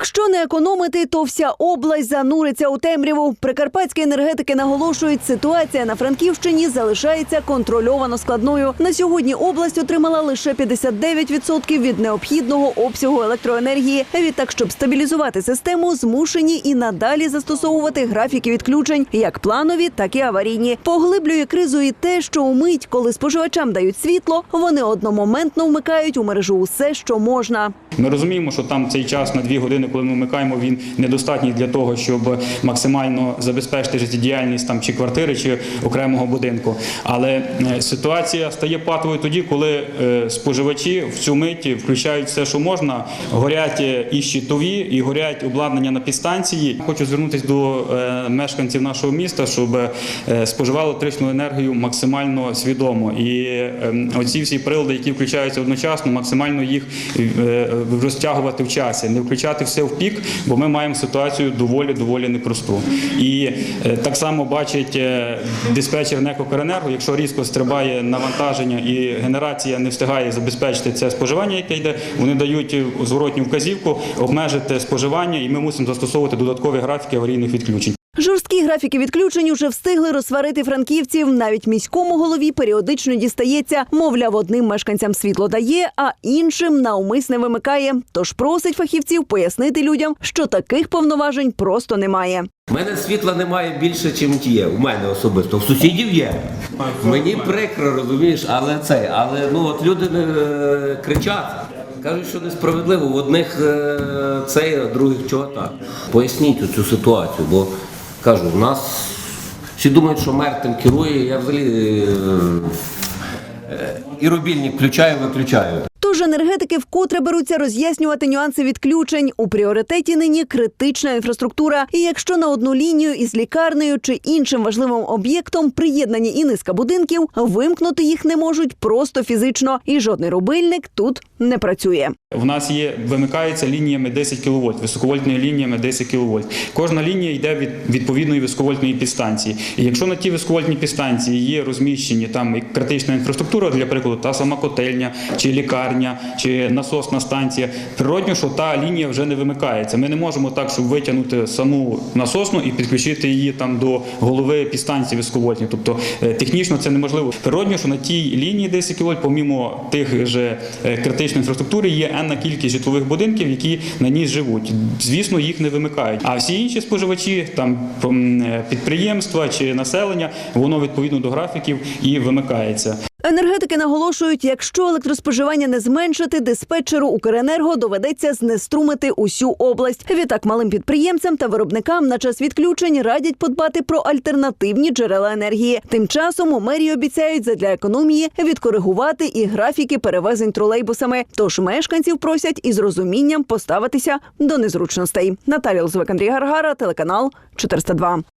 Якщо не економити, то вся область зануриться у темряву. Прикарпатські енергетики наголошують, ситуація на Франківщині залишається контрольовано складною. На сьогодні область отримала лише 59% від необхідного обсягу електроенергії. Відтак, щоб стабілізувати систему, змушені і надалі застосовувати графіки відключень, як планові, так і аварійні. Поглиблює кризу і те, що у мить, коли споживачам дають світло, вони одномоментно вмикають у мережу усе, що можна. Ми розуміємо, що там цей час на дві години, коли ми вмикаємо, він недостатній для того, щоб максимально забезпечити життєдіяльність там чи квартири, чи окремого будинку. Але е, ситуація стає патовою тоді, коли е, споживачі в цю мить включають все, що можна. Горять е, і щитові, і горять обладнання на підстанції. Хочу звернутися до мешканців нашого міста, щоб споживали електричну енергію максимально свідомо. І е, оці всі прилади, які включаються одночасно, максимально їх розтягувати в часі, не включати все в пік, бо ми маємо ситуацію доволі доволі непросту. І е, так само бачить е, диспетчер НЕК «Укренерго», якщо різко стрибає навантаження і генерація не встигає забезпечити це споживання, яке йде, вони дають зворотню вказівку обмежити споживання, і ми мусимо застосовувати додаткові графіки аварійних відключень. Жорсткі графіки відключень уже встигли розсварити франківців. Навіть міському голові періодично дістається. Мовляв, одним мешканцям світло дає, а іншим навмисне вимикає. Тож просить фахівців пояснити людям, що таких повноважень просто немає. У мене світла немає більше, ніж є. У мене особисто. У сусідів є. Мені прикро, розумієш, але це, але ну от люди е, кричать. Кажуть, що несправедливо. В одних е, це, а других чого так. Поясніть цю ситуацію, бо кажу, у нас всі думають, що мер тим керує. Я взагалі е, е, і рубільник включаю, виключаю. Енергетики вкотре беруться роз'яснювати нюанси відключень. У пріоритеті нині критична інфраструктура. І якщо на одну лінію із лікарнею чи іншим важливим об'єктом приєднані і низка будинків, вимкнути їх не можуть просто фізично, і жодний рубильник тут не працює. В нас є вимикається лініями 10 кВт, високовольтними лініями 10 кВт. Кожна лінія йде від відповідної високовольтної підстанції. І якщо на ті високовольтні підстанції є розміщені там і критична інфраструктура, для прикладу, та сама котельня, чи лікарня, чи насосна станція, природньо, що та лінія вже не вимикається. Ми не можемо так, щоб витягнути саму насосну і підключити її там до голови підстанції високовольтної. Тобто е, технічно це неможливо. Природньо, що на тій лінії 10 кВт, помімо тих же е, критичної інфраструктури, є енна кількість житлових будинків, які на ній живуть. Звісно, їх не вимикають. А всі інші споживачі, там е, підприємства чи населення, воно відповідно до графіків і вимикається. Енергетики наголошують, якщо електроспоживання не зменшити, диспетчеру Укренерго доведеться знеструмити усю область. Відтак малим підприємцям та виробникам на час відключень радять подбати про альтернативні джерела енергії. Тим часом у мерії обіцяють задля економії відкоригувати і графіки перевезень тролейбусами. Тож мешканців просять із розумінням поставитися до незручностей. Наталія Лозвик, Андрій Гаргара, телеканал 402.